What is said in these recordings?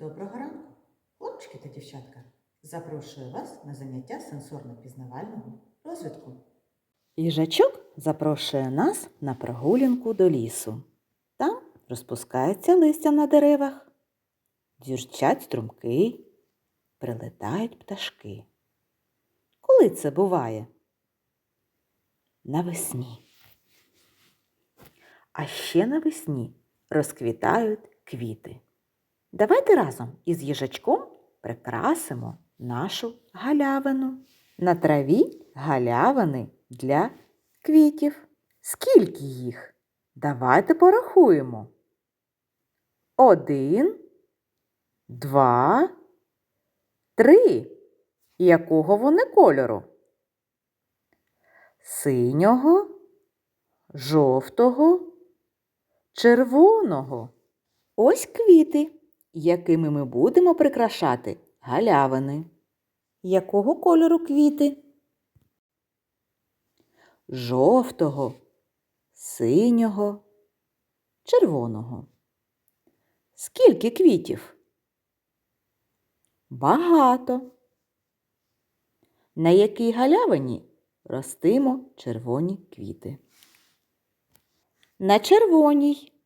Доброго ранку, хлопчики та дівчатка. Запрошую вас на заняття сенсорно-пізнавального розвитку. Їжачок запрошує нас на прогулянку до лісу. Там розпускається листя на деревах, дзюрчать струмки, прилетають пташки. Коли це буває? Навесні. А ще навесні розквітають квіти. Давайте разом із їжачком прикрасимо нашу галявину. На траві галявини для квітів. Скільки їх? Давайте порахуємо. Один, два, три. Якого вони кольору? Синього, жовтого, червоного. Ось квіти, якими ми будемо прикрашати галявини. Якого кольору квіти? Жовтого, синього, червоного. Скільки квітів? Багато. На якій галявині ростимо червоні квіти? На червоній.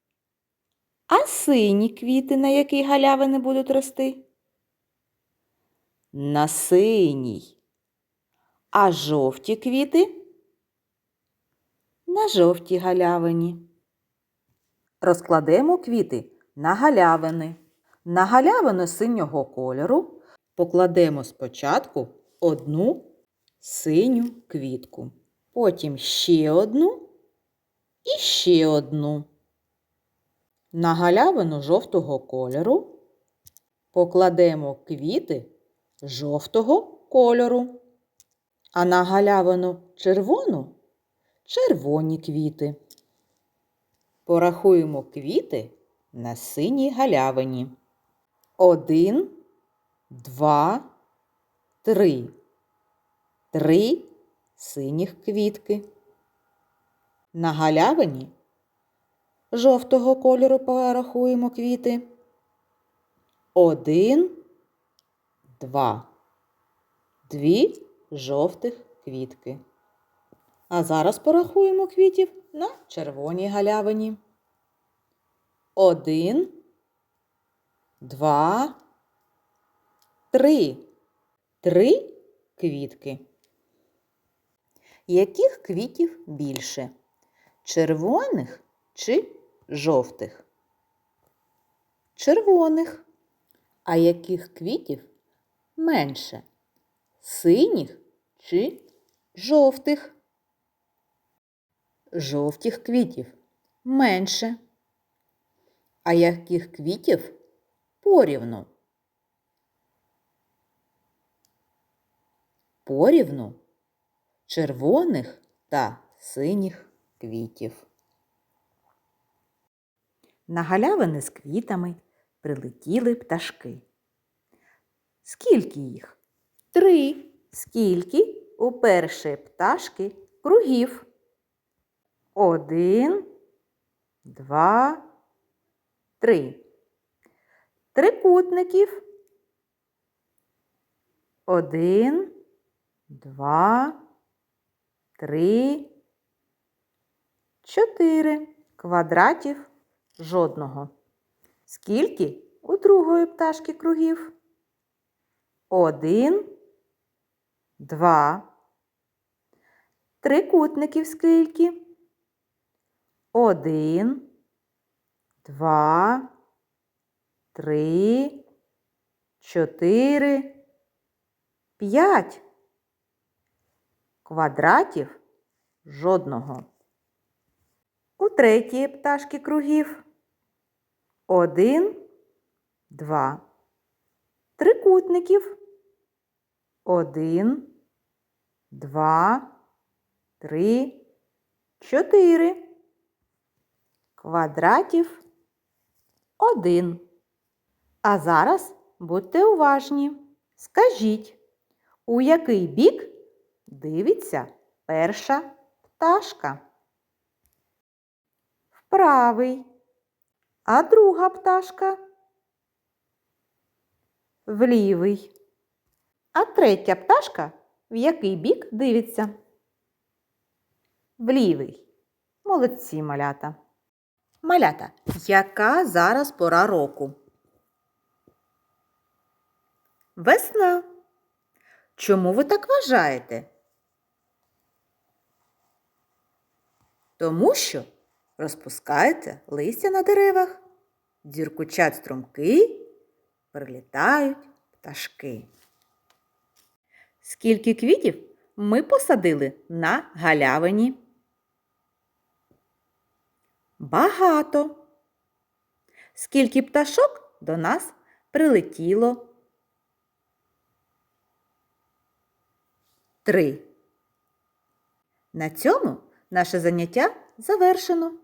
А сині квіти на якій галявини будуть рости? На синій. А жовті квіти? На жовтій галявині. Розкладемо квіти на галявини. На галявину синього кольору покладемо спочатку одну синю квітку, потім ще одну і ще одну. На галявину жовтого кольору покладемо квіти жовтого кольору, а на галявину червону червоні квіти. Порахуємо квіти на синій галявині. Один, два, три. Три синіх квітки. На галявині жовтого кольору порахуємо квіти. Один, два. Дві жовтих квітки. А зараз порахуємо квітів на червоній галявині. Один, два, три. Три квітки. Яких квітів більше? Червоних чи жовтих? Червоних. А яких квітів менше? Синіх чи жовтих? Жовтих квітів менше. А яких квітів порівну? Порівну червоних та синіх квітів. На галявини з квітами прилетіли пташки. Скільки їх? Три. Скільки у першої пташки кругів? Один, два, три. Трикутників. Один, два, три, чотири. Квадратів жодного. Скільки у другої пташки кругів? Один, два. Трикутників скільки? Один, два, три, чотири, п'ять. Квадратів жодного. У третьої пташки кругів. Один, два. Трикутників. Один, два, три, чотири. Квадратів один. А зараз будьте уважні. Скажіть, у який бік дивиться перша пташка? В правий. А друга пташка? В лівий. А третя пташка в який бік дивиться? В лівий. Молодці, малята. Малята, яка зараз пора року? Весна. Чому ви так вважаєте? Тому що розпускається листя на деревах, дзюркучать струмки, прилітають пташки. Скільки квітів ми посадили на галявині? Багато. Скільки пташок до нас прилетіло? Три. На цьому наше заняття завершено.